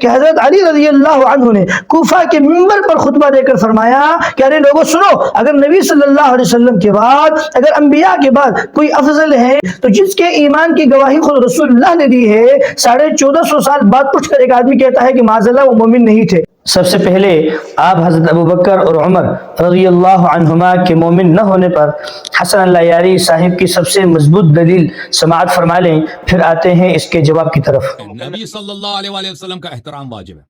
کہ حضرت علی رضی اللہ عنہ نے کوفہ کے ممبر پر خطبہ دے کر فرمایا کہ ارے لوگوں سنو، اگر نبی صلی اللہ علیہ وسلم کے بعد، اگر انبیاء کے بعد کوئی افضل ہے، تو جس کے ایمان کی گواہی خود رسول اللہ نے دی ہے، ساڑھے چودہ سو سال بعد پوچھ کر ایک آدمی کہتا ہے کہ معاذ اللہ، وہ مومن نہیں تھے۔ سب سے پہلے آپ حضرت ابو بکر اور عمر رضی اللہ عنہما کے مومن نہ ہونے پر حسن اللہ یاری صاحب کی سب سے مضبوط دلیل سماعت فرما لیں، پھر آتے ہیں اس کے جواب کی طرف۔ نبی صلی اللہ علیہ وآلہ وسلم کا احترام واجب ہے۔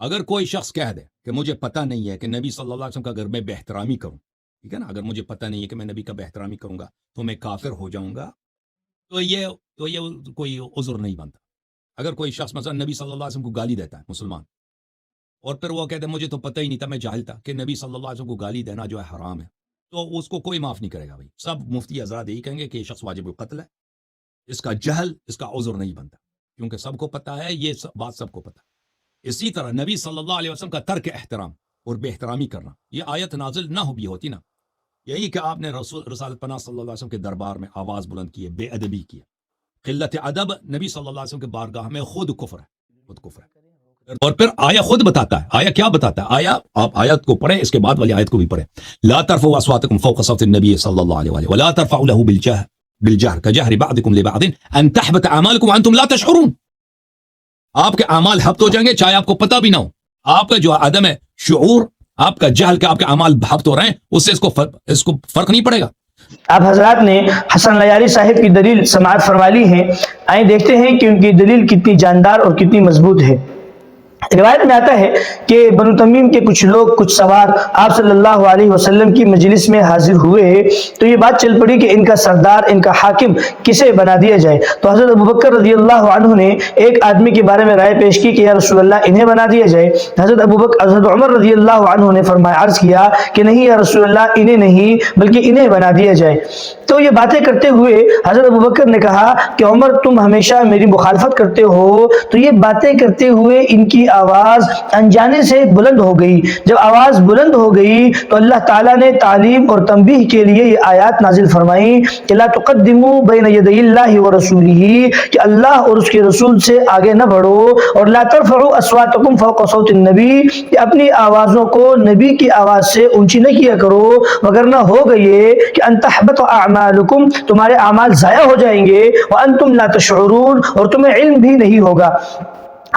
اگر کوئی شخص کہہ دے کہ مجھے پتہ نہیں ہے کہ نبی صلی اللہ علیہ وسلم کا اگر میں بے احترامی کروں، ٹھیک ہے نا؟ اگر مجھے پتہ نہیں ہے کہ میں نبی کا بے احترامی کروں گا تو میں کافر ہو جاؤں گا، تو یہ تو یہ کوئی عذر نہیں بنتا۔ اگر کوئی شخص مثلا نبی صلی اللہ علیہ وسلم کو گالی دیتا ہے، مسلمان اور پھر وہ کہتے ہیں، مجھے تو پتہ ہی نہیں تھا، میں جاہل تھا کہ نبی صلی اللہ علیہ وسلم کو گالی دینا جو ہے حرام ہے۔ تو اس کو کوئی معاف نہیں کرے گا بھائی۔ سب مفتی حضرات یہی کہیں گے کہ یہ شخص واجب القتل ہے۔ اس کا جہل، اس کا عذر نہیں بنتا۔ کیونکہ سب کو پتہ ہے، یہ سب بات سب کو پتہ ہے۔ اسی طرح نبی صلی اللہ علیہ وسلم کا ترک احترام اور بے احترامی کرنا، یہ آیت نازل نہ ہو بھی ہوتی نا۔ یہی کہ آپ نے رسول رسالت پناہ صلی اللہ علیہ وسلم کے دربار میں آواز بلند کی ہے، بے ادبی کی ہے۔ قلت ادب نبی صلی اللہ علیہ وسلم کے بارگاہ میں خود کفر ہے، خود کفر ہے۔ اور پھر آیا خود بتاتا ہے آیا کیا بتاتا ہے؟ آیا آپ آیت کو پڑھیں اس کے بعد والی آیت کو بھی پڑھیں۔ لا ترفعوا اصواتكم فوق صوت النبي صلى الله عليه واله ولا ترفعوا له بالجهر بالجهر كجهر بعضكم لبعض ان تحبط اعمالكم وانتم لا تشعرون۔ آپ کے اعمال حبط ہو جائیں گے چاہے آپ کو پتہ بھی نہ ہو۔ آپ کا جو عدم ہے شعور آپ کا جہل کہ آپ کے اعمال حبط ہو رہے ہیں اس سے اس کو فرق, اس کو فرق نہیں پڑے گا۔ آپ حضرات نے حسن لیاری صاحب کی دلیل سماعت فرما لی ہے۔ آئیں دیکھتے ہیں کہ ان کی دلیل کتنی جاندار اور کتنی مضبوط ہے۔ روایت میں آتا ہے کہ بنو تمیم کے کچھ لوگ، کچھ سوار آپ صلی اللہ علیہ وسلم کی مجلس میں حاضر ہوئے تو یہ بات چل پڑی کہ ان کا سردار، ان کا حاکم کسے بنا دیا جائے۔ تو حضرت ابوبکر رضی اللہ عنہ نے ایک آدمی کے بارے میں رائے پیش کی کہ یا رسول اللہ، انہیں بنا دیا جائے۔ حضرت ابوبکر حضرت عمر رضی اللہ عنہ نے فرمایا، عرض کیا کہ نہیں یا رسول اللہ، انہیں نہیں، بلکہ انہیں بنا دیا جائے۔ تو یہ باتیں کرتے ہوئے حضرت ابوبکر نے کہا کہ عمر، تم ہمیشہ میری مخالفت کرتے ہو۔ تو یہ باتیں کرتے ہوئے ان کی آواز انجانے سے بلند ہو گئی۔ جب آواز بلند ہو گئی تو اللہ تعالیٰ نے تعلیم اور تنبیہ کے لیے یہ آیات نازل فرمائی کہ لا تقدموا بین یدی اللہ و رسولہ، کہ اللہ اور اس کے رسول سے آگے نہ بڑھو، اور لا ترفعوا اصواتکم فوق صوت النبی، کہ اپنی آوازوں کو نبی کی آواز سے اونچی نہ کیا کرو وگرنہ ہوگا یہ کہ ان تحبط اعمالکم، تمہارے اعمال ضائع ہو جائیں گے، وانتم لا تشعرون، اور تمہیں علم بھی نہیں ہوگا۔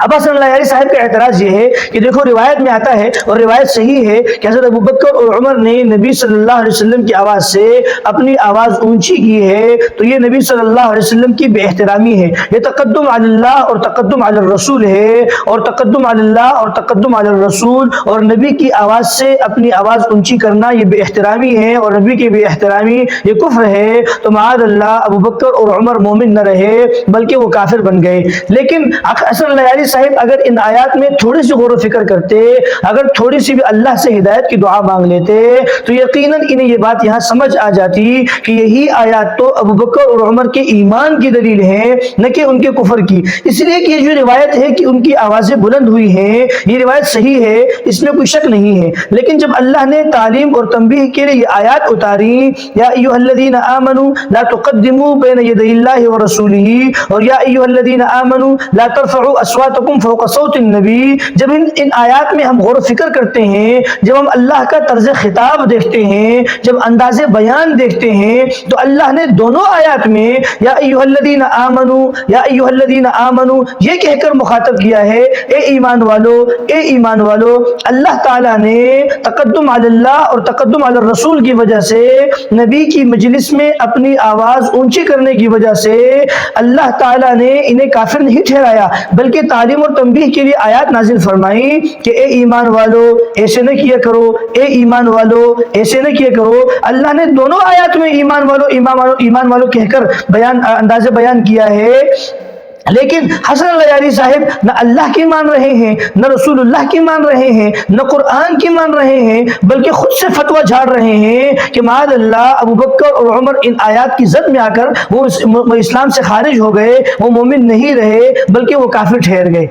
ابا صلی اللہ علیہ صاحب کا اعتراض یہ ہے کہ دیکھو روایت میں آتا ہے اور روایت صحیح ہے کہ حضرت ابو بکر اور عمر نے نبی صلی اللہ علیہ وسلم کی آواز سے اپنی آواز اونچی کی ہے، تو یہ نبی صلی اللہ علیہ وسلم کی بے احترامی ہے۔ یہ تقدم علی اللہ اور تقدم علی الرسول ہے۔ اور تقدم علی اللہ اور تقدم علی الرسول اور نبی کی آواز سے اپنی آواز اونچی کرنا یہ بے احترامی ہے اور نبی کی بے احترامی یہ کفر ہے۔ تو معاذ اللہ ابو بکر اور عمر مومن نہ رہے بلکہ وہ کافر بن گئے۔ لیکن اصل لیاری صاحب، اگر ان آیات میں تھوڑی سی غور و فکر کرتے، اگر تھوڑی سی بھی اللہ سے ہدایت کی دعا مانگ لیتے، تو یقیناً انہیں یہ بات یہاں سمجھ آ جاتی کہ یہی آیات تو ابو بکر اور عمر کے ایمان کی دلیل ہے نہ کہ ان کے کفر کی۔ اس لیے کہ یہ جو روایت ہے کہ ان کی آوازیں بلند ہوئی ہیں، یہ روایت صحیح ہے، اس میں کوئی شک نہیں ہے۔ لیکن جب اللہ نے تعلیم اور تنبیہ کے لیے یہ آیات اتاری، یا ایوہ الذین آمنوا لا تقدموا بین یدی اللہ ورسولہ اور یا ایوہ الذین آمنوا لا ترفعوا اصواتکم فوق صوت النبی۔ جب ان ان آیات میں ہم غور و فکر کرتے ہیں، جب ہم اللہ کا طرز خطاب دیکھتے ہیں، جب انداز بیان دیکھتے ہیں، تو اللہ نے دونوں آیات میں یا ایوہ الذین آمنوا یا ایوہ الذین آمنوا یہ کہہ کر مخاطب کیا ہے، اے ایمان والو، اے ایمان والو، اللہ تعالیٰ نے تقدم علی اللہ اور تقدم علی الرسول کی وجہ سے نبی کی مجلس میں اپنی آواز اونچی کرنے کی وجہ سے اللہ تعالیٰ نے انہیں کافر نہیں ٹھہرایا، بلکہ تعلیم اور تنبیہ کے لیے آیات نازل فرمائی کہ اے ایمان والو، ایسے نہ کیا کرو۔ اے ایمان والو، ایسے نہ کیا کرو۔ اللہ نے دونوں آیات میں ایمان والو ایمان والو ایمان والو کہہ کر بیان انداز بیان کیا ہے۔ لیکن حسن اللہ صاحب نہ اللہ کی مان رہے ہیں، نہ رسول اللہ کی مان رہے ہیں، نہ قرآن کی مان رہے ہیں، بلکہ خود سے فتویٰ جھاڑ رہے ہیں کہ معاذ اللہ ابو بکر اور عمر ان آیات کی زد میں آ کر وہ اسلام سے خارج ہو گئے، وہ مومن نہیں رہے، بلکہ وہ کافر ٹھہر گئے۔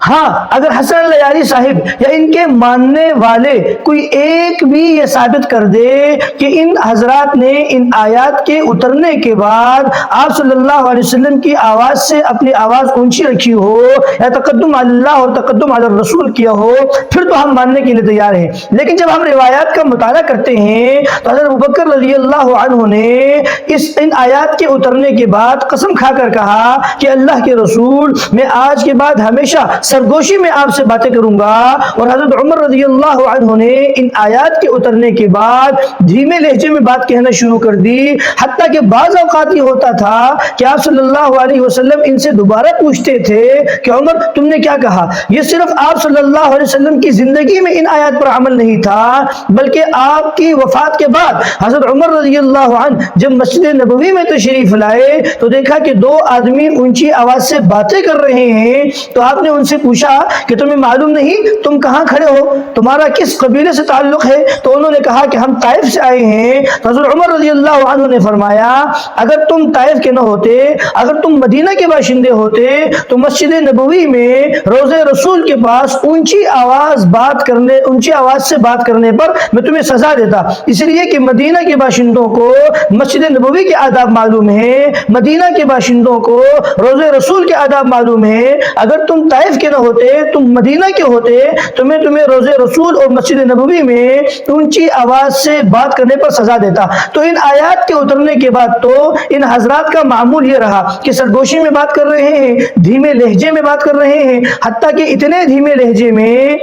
ہاں اگر حسن اللہ صاحب یا ان کے ماننے والے کوئی ایک بھی یہ ثابت کر دے کہ ان حضرات نے ان آیات کے اترنے کے بعد آپ صلی اللہ علیہ وسلم کی آواز سے اپنی آواز اونچی رکھی ہو یا تقدم علی اللہ اور تقدم علی الرسول کیا ہو، پھر تو ہم ماننے کے لیے تیار ہیں۔ لیکن جب ہم روایات کا مطالعہ کرتے ہیں تو حضرت ابوبکر رضی اللہ عنہ نے اس ان آیات کے اترنے کے بعد قسم کھا کر کہا کہ اللہ کے رسول میں آج کے بعد ہمیشہ سرگوشی میں آپ سے باتیں کروں گا اور حضرت عمر رضی اللہ عنہ نے ان آیات کے اترنے کے بعد دھیمے لہجے میں بات کہنا شروع کر دی۔ حتیٰ کہ بعض اوقات یہ ہوتا تھا کہ آپ صلی اللہ علیہ وسلم ان سے دوبارہ پوچھتے تھے کہ عمر، تم نے کیا کہا؟ یہ صرف آپ صلی اللہ علیہ وسلم کی زندگی میں ان آیات پر عمل نہیں تھا، بلکہ آپ کی وفات کے بعد حضرت عمر رضی اللہ عنہ جب مسجد نبوی میں تشریف لائے تو دیکھا کہ دو آدمی اونچی آواز سے باتیں کر رہے ہیں۔ تو آپ نے ان سے سے پوچھا کہ تمہیں معلوم نہیں تم کہاں کھڑے ہو؟ تمہارا کس قبیلے سے تعلق ہے؟ تو انہوں نے کہا کہ ہم طائف سے آئے ہیں۔ تو حضرت عمر رضی اللہ عنہ نے فرمایا، اگر تم طائف کے نہ ہوتے، اگر تم مدینہ کے باشندے ہوتے، تو مسجد نبوی میں روز رسول کے پاس اونچی آواز بات کرنے، اونچی آواز سے بات کرنے پر میں تمہیں سزا دیتا۔ اس لیے کہ مدینہ کے باشندوں کو مسجد نبوی کے آداب معلوم ہے مدینہ کے باشندوں کو روز رسول کے آداب معلوم ہے اگر تم طائف کے کے نہ ہوتے، تم مدینہ کے ہوتے تو میں تمہیں روز رسول اور مسجد نبوی میں اونچی آواز سے بات کرنے پر سزا دیتا۔ تو ان آیات کے اترنے کے بعد تو ان حضرات کا معمول یہ رہا کہ سرگوشی میں بات کر رہے ہیں، دھیمے لہجے میں بات کر رہے ہیں، حتیٰ کہ اتنے دھیمے لہجے میں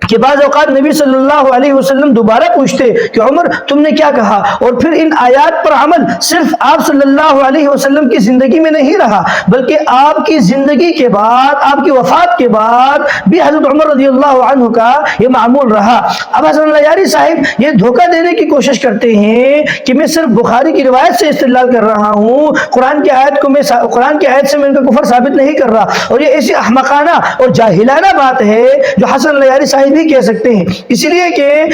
کہ بعض اوقات نبی صلی اللہ علیہ وسلم دوبارہ پوچھتے کہ عمر، تم نے کیا کہا؟ اور پھر ان آیات پر عمل صرف آپ صلی اللہ علیہ وسلم کی زندگی میں نہیں رہا، بلکہ آپ کی زندگی کے بعد، آپ کی وفات کے بعد بھی حضرت عمر رضی اللہ عنہ کا یہ معمول رہا۔ اب حضرت اللہ یاری صاحب یہ دھوکہ دینے کی کوشش کرتے ہیں کہ میں صرف بخاری کی روایت سے استدلال کر رہا ہوں، قرآن کی آیت کو میں قرآن کی آیت سے میں ان کا کفر ثابت نہیں کر رہا۔ اور یہ ایسی احمقانہ اور جاہلانہ بات ہے جو حسن اللہ یاری صاحب بھی کہہ سکتے ہیں۔ اس لیے کہ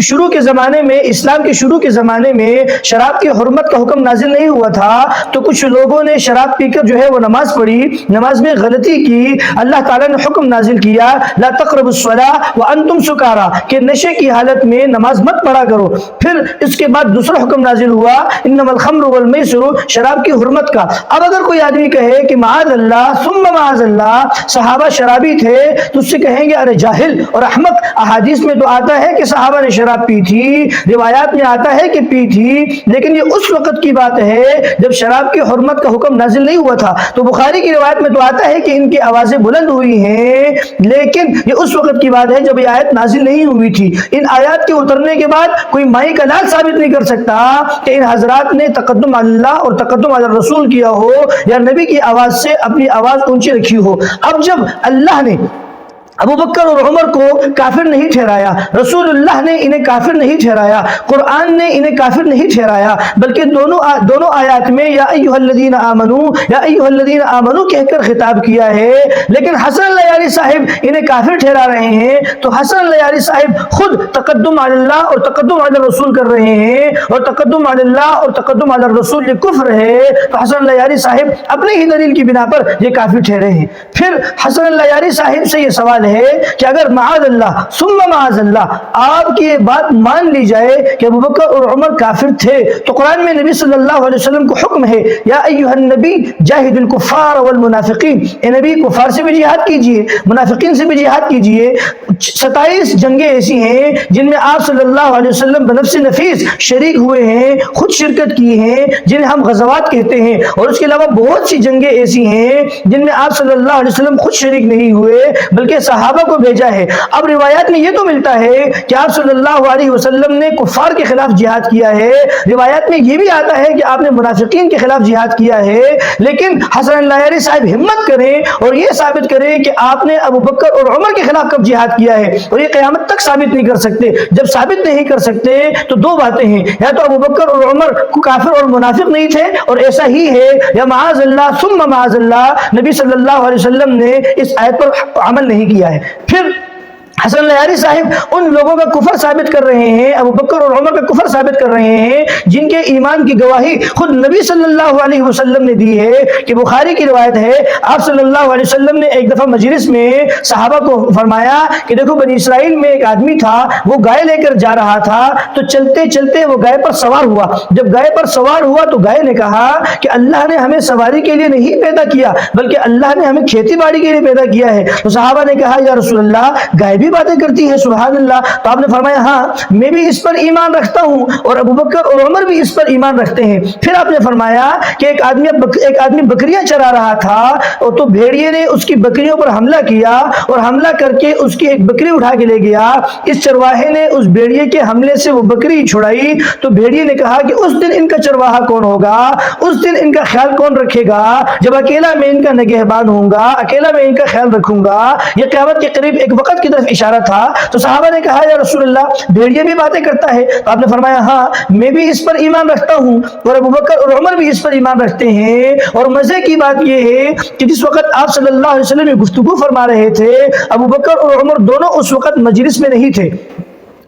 شروع کے زمانے میں، اسلام کے شروع کے زمانے میں شراب کی حرمت کا حکم نازل نہیں ہوا تھا۔ تو کچھ لوگوں نے شراب پی کر جو ہے وہ نماز پڑھی۔ نماز میں غلطی کی۔ اللہ تعالیٰ نے حکم نازل کیا۔ لا تقرب الصلاة وانتم سکارا۔ کہ نشے کی حالت میں نماز مت پڑھا کرو۔ پھر اس کے بعد دوسرا حکم نازل ہوا۔ انما الخمر والمیسر، شراب کی حرمت کا۔ اب اگر کوئی آدمی کہے کہ معاذ اللہ، ثم معاذ اللہ، صحابہ شرابی تھے تو اس سے کہیں گے، ارے جاہل اور احمد، احادیث میں تو آتا ہے کہ صحابہ نے شراب پی تھی، روایات میں آتا ہے کہ پی تھی، لیکن یہ اس وقت کی بات ہے جب شراب کی حرمت کا حکم نازل نہیں ہوا تھا۔ تو بخاری کی روایت میں تو آتا ہے کہ ان کی آوازیں بلند ہوئی ہیں، لیکن یہ اس وقت کی بات ہے جب یہ آیت نازل نہیں ہوئی تھی۔ ان آیات کے اترنے کے بعد کوئی مائی کا لال ثابت نہیں کر سکتا کہ ان حضرات نے تقدم اللہ اور تقدم علی رسول کیا ہو یا نبی کی آواز سے اپنی آواز اونچی رکھی ہو۔ اب جب اللہ نے ابو بکر اور عمر کو کافر نہیں ٹھہرایا رسول اللہ نے انہیں کافر نہیں ٹھہرایا قرآن نے انہیں کافر نہیں ٹھہرایا بلکہ دونوں آ, دونوں آیات میں یا ایوہ الذین آمنو یا ایوہ الذین آمنو کہہ کر خطاب کیا ہے لیکن حسن اللیاری صاحب انہیں کافر ٹھہرا رہے ہیں تو حسن اللیاری صاحب خود تقدم علی اللہ اور تقدم علی رسول کر رہے ہیں اور تقدم علی اللہ اور تقدم علی رسول یہ کفر ہے تو حسن اللیاری صاحب اپنے ہی دلیل کی بنا پر یہ کافر ٹھہرے ہیں۔ پھر حسن اللیاری صاحب سے یہ سوال ہے ہے کہ اگر معاذ اللہ، ثم معاذ اللہ، آپ کی یہ بات مان لی جائے کہ ابو بکر اور عمر کافر تھے، تو قرآن میں نبی صلی اللہ علیہ وسلم کو حکم ہے، یا ایوہ النبی جاہد الکفار والمنافقین۔ اے نبی، کفار سے بھی جہاد کیجیے، منافقین سے بھی جہاد کیجیے۔ ستائیس جنگیں ایسی ہیں جن میں آپ صلی اللہ علیہ وسلم بنفس نفیس شریک ہوئے ہیں، خود شرکت کی ہیں، جنہیں ہم غزوات کہتے ہیں۔ اور اس کے علاوہ بہت سی جنگیں ایسی ہیں جن میں آپ صلی اللہ علیہ وسلم خود شریک نہیں ہوئے، بلکہ صحابہ صحابہ کو بھیجا ہے۔ اب روایات میں یہ تو ملتا ہے کہ آپ صلی اللہ علیہ وسلم نے کفار کے خلاف جہاد کیا ہے۔ روایات میں یہ بھی آتا ہے کہ آپ نے منافقین کے خلاف جہاد کیا ہے۔ لیکن حسن اللہ صاحب ہمت کریں اور یہ ثابت کریں کہ آپ نے ابو بکر اور عمر کے خلاف کب جہاد کیا ہے۔ اور یہ قیامت تک ثابت نہیں کر سکتے۔ جب ثابت نہیں کر سکتے تو دو باتیں ہیں۔ یا تو ابو بکر اور عمر کافر اور منافق نہیں تھے اور ایسا ہی ہے۔ یا معاذ اللہ، ثم معاذ اللہ۔ نبی صلی اللہ علیہ وسلم نے اس آیت پر عمل نہیں کیا۔ ہے پھر حسن لیاری صاحب ان لوگوں کا کفر ثابت کر رہے ہیں، ابو بکر اور عمر کا کفر ثابت کر رہے ہیں، جن کے ایمان کی گواہی خود نبی صلی اللہ علیہ وسلم نے دی ہے کہ بخاری کی روایت ہے، آپ صلی اللہ علیہ وسلم نے ایک دفعہ مجلس میں صحابہ کو فرمایا کہ دیکھو بنی اسرائیل میں ایک آدمی تھا، وہ گائے لے کر جا رہا تھا، تو چلتے چلتے وہ گائے پر سوار ہوا۔ جب گائے پر سوار ہوا تو گائے نے کہا کہ اللہ نے ہمیں سواری کے لیے نہیں پیدا کیا، بلکہ اللہ نے ہمیں کھیتی باڑی کے لیے پیدا کیا ہے۔ تو صحابہ نے کہا، یا رسول اللہ، گائے بھی بھی باتیں کرتی ہے سبحان اللہ۔ تو آپ نے فرمایا ہاں میں بھی اس پر ایمان رکھتا ہوں اور ابو بکر اور عمر بھی اس پر ایمان رکھتے ہیں۔ پھر آپ نے فرمایا کہ ایک آدمی ایک آدمی بکریاں چرا رہا تھا اور تو بھیڑیے نے اس کی بکریوں پر حملہ کیا اور حملہ کر کے اس کی ایک بکری اٹھا کے لے گیا۔ اس چرواہے نے اس بھیڑیے کے حملے سے وہ بکری چھڑائی۔ تو بھیڑیے نے کہا کہ اس دن ان کا چرواہا کون ہوگا؟ اس دن ان کا خیال کون رکھے گا؟ جب اکیلا میں ان کا نگہبان ہوں گا، اکیلا میں ان کا خیال رکھوں گا، یہ قیامت کے قریب ایک وقت کی طرف اشارہ تھا تو صحابہ نے کہا، یا رسول اللہ بھیڑیے بھی باتیں کرتا ہے؟ تو آپ نے فرمایا ہاں میں بھی اس پر ایمان رکھتا ہوں اور ابو بکر اور عمر بھی اس پر ایمان رکھتے ہیں اور مزے کی بات یہ ہے کہ جس وقت آپ صلی اللہ علیہ وسلم گفتگو فرما رہے تھے، ابو بکر اور عمر دونوں اس وقت مجلس میں نہیں تھے۔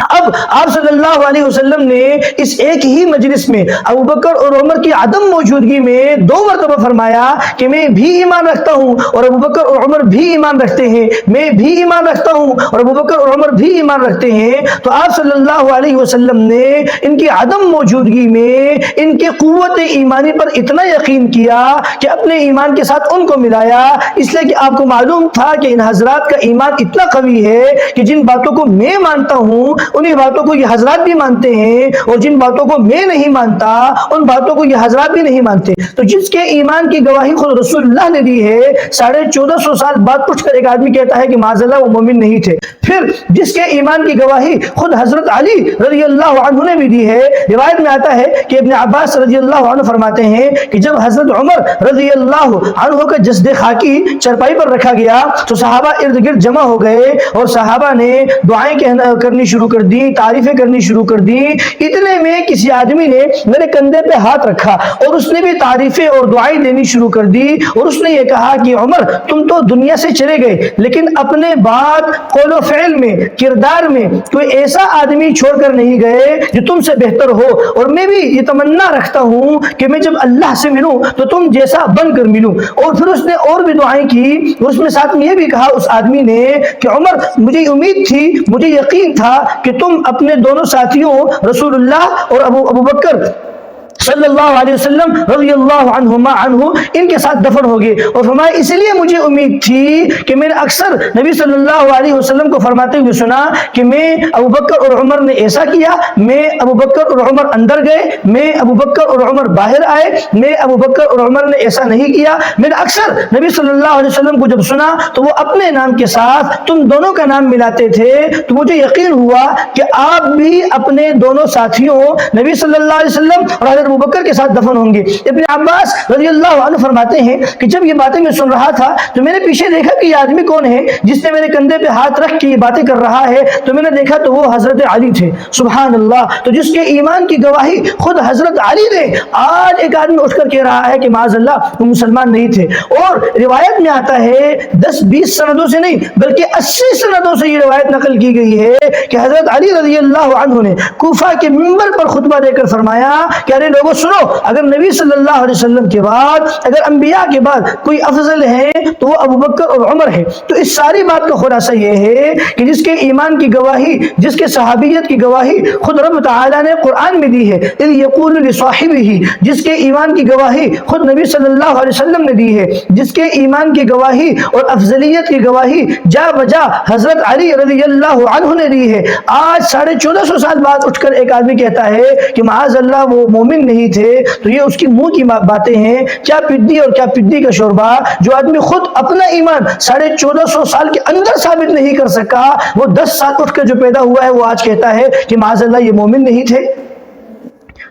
اب آپ صلی اللہ علیہ وسلم نے اس ایک ہی مجلس میں ابو بکر اور عمر کی عدم موجودگی میں دو مرتبہ فرمایا کہ میں بھی ایمان رکھتا ہوں اور ابو بکر اور عمر بھی ایمان رکھتے ہیں، میں بھی ایمان رکھتا ہوں اور ابو بکر اور عمر بھی ایمان رکھتے ہیں۔ تو آپ صلی اللہ علیہ وسلم نے ان کی عدم موجودگی میں ان کے قوت ایمانی پر اتنا یقین کیا کہ اپنے ایمان کے ساتھ ان کو ملایا۔ اس لیے کہ آپ کو معلوم تھا کہ ان حضرات کا ایمان اتنا قوی ہے کہ جن باتوں کو میں مانتا ہوں انہی باتوں کو یہ حضرات بھی مانتے ہیں اور جن باتوں کو میں نہیں مانتا، ان باتوں کو یہ حضرات بھی نہیں مانتے۔ تو جس کے ایمان کی گواہی خود رسول اللہ نے دی ہے، ساڑھے چودہ سو سال بعد اٹھ کر ایک آدمی کہتا ہے کہ معاذ اللہ، وہ مومن نہیں تھے۔ پھر جس کے ایمان کی گواہی خود حضرت علی رضی اللہ عنہ نے بھی دی ہے، روایت میں آتا ہے کہ ابن عباس رضی اللہ عنہ فرماتے ہیں کہ جب حضرت عمر رضی اللہ عنہ کا جسد خاکی چرپائی پر رکھا گیا تو صحابہ ارد گرد جمع ہو گئے اور صحابہ نے دعائیں کہنا کرنی شروع کر کر دی تعریفیں کرنی شروع کر دی اتنے میں کسی آدمی نے میرے کندھے پہ ہاتھ رکھا اور اس نے بھی تعریفیں اور دعائیں دینی شروع کر دی اور اس نے یہ کہا کہ عمر، تم تو دنیا سے چلے گئے، لیکن اپنے بات، قول و فعل میں، کردار میں کوئی ایسا آدمی چھوڑ کر نہیں گئے جو تم سے بہتر ہو۔ اور میں بھی یہ تمنا رکھتا ہوں کہ میں جب اللہ سے ملوں تو تم جیسا بن کر ملوں۔ اور پھر اس نے اور بھی دعائیں کی اور اس میں ساتھ میں یہ بھی کہا، اس آدمی نے کہ عمر، مجھے امید تھی، مجھے یقین تھا کہ تم اپنے دونوں ساتھیوں رسول اللہ اور ابو ابو بکر صلی اللہ علیہ وسلم رضی اللہ عنہما عنہ ان کے ساتھ دفن ہو گئے اور فرمایا، اس لیے مجھے امید تھی کہ میں نے اکثر نبی صلی اللہ علیہ وسلم کو فرماتے ہوئے سنا کہ میں ابو بکر اور عمر نے ایسا کیا، میں ابو بکر اور عمر اندر گئے، میں ابو بکر اور عمر باہر آئے، میں ابو بکر اور عمر نے ایسا نہیں کیا۔ میں نے اکثر نبی صلی اللہ علیہ وسلم کو جب سنا تو وہ اپنے نام کے ساتھ تم دونوں کا نام ملاتے تھے۔ تو مجھے یقین ہوا کہ آپ بھی اپنے دونوں ساتھیوں نبی صلی اللہ علیہ وسلم اور حضرت ابو بکر کے ساتھ دفن ہوں گے۔ ابن عباس رضی اللہ عنہ فرماتے ہیں کہ جب یہ باتیں میں سن رہا تھا تو میں نے پیچھے دیکھا کہ یہ آدمی کون ہے جس نے میرے کندھے پہ ہاتھ رکھ کے یہ باتیں کر رہا ہے۔ تو میں نے دیکھا تو وہ حضرت علی تھے۔ سبحان اللہ تو جس کے ایمان کی گواہی خود حضرت علی نے آج ایک آدمی اٹھ کر کہہ رہا ہے کہ معاذ اللہ وہ مسلمان نہیں تھے۔ اور روایت میں آتا ہے، دس بیس سندوں سے نہیں، بلکہ اسی سندوں سے یہ روایت نقل کی گئی ہے کہ حضرت علی رضی اللہ عنہ نے کوفہ کے ممبر پر خطبہ دے کر فرمایا کہ ارے لوگوں سنو، اگر نبی صلی اللہ علیہ وسلم کے بعد، اگر انبیاء کے بعد کوئی افضل ہے، تو وہ ابو بکر اور عمر ہے۔ تو اس ساری بات کا خلاصہ یہ ہے کہ جس کے ایمان کی گواہی، جس کے صحابیت کی گواہی خود رب تعالیٰ نے قرآن میں دی ہے۔ اذ یقول لصاحبہ، جس کے ایمان کی گواہی خود نبی صلی اللہ علیہ وسلم نے دی ہے۔ جس کے ایمان کی گواہی اور افضلیت کی گواہی جا بجا حضرت علی رضی اللہ عنہ نے دی ہے۔ آج ساڑھے چودہ سو سال بعد اٹھ کر ایک آدمی کہتا ہے کہ معاذ اللہ، وہ مومن نہیں تھے، تو یہ اس کی منہ کی باتیں ہیں۔ کیا پدی اور کیا پدی کا شوربہ جو آدمی خود اپنا ایمان ساڑھے چودہ سو سال کے اندر ثابت نہیں کر سکا، وہ دس سال اٹھ کر جو پیدا ہوا ہے، وہ آج کہتا ہے کہ معاذ اللہ یہ مومن نہیں تھے۔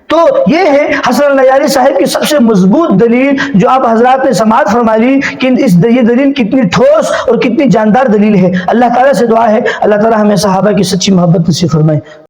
تو یہ ہے حسن اللیاری صاحب کی سب سے مضبوط دلیل جو آپ حضرات نے سماعت فرما لی کہ اس یہ دلیل کتنی ٹھوس اور کتنی جاندار دلیل ہے۔ اللہ تعالیٰ سے دعا ہے، اللہ تعالیٰ ہمیں صحابہ کی سچی محبت نصیب فرمائے۔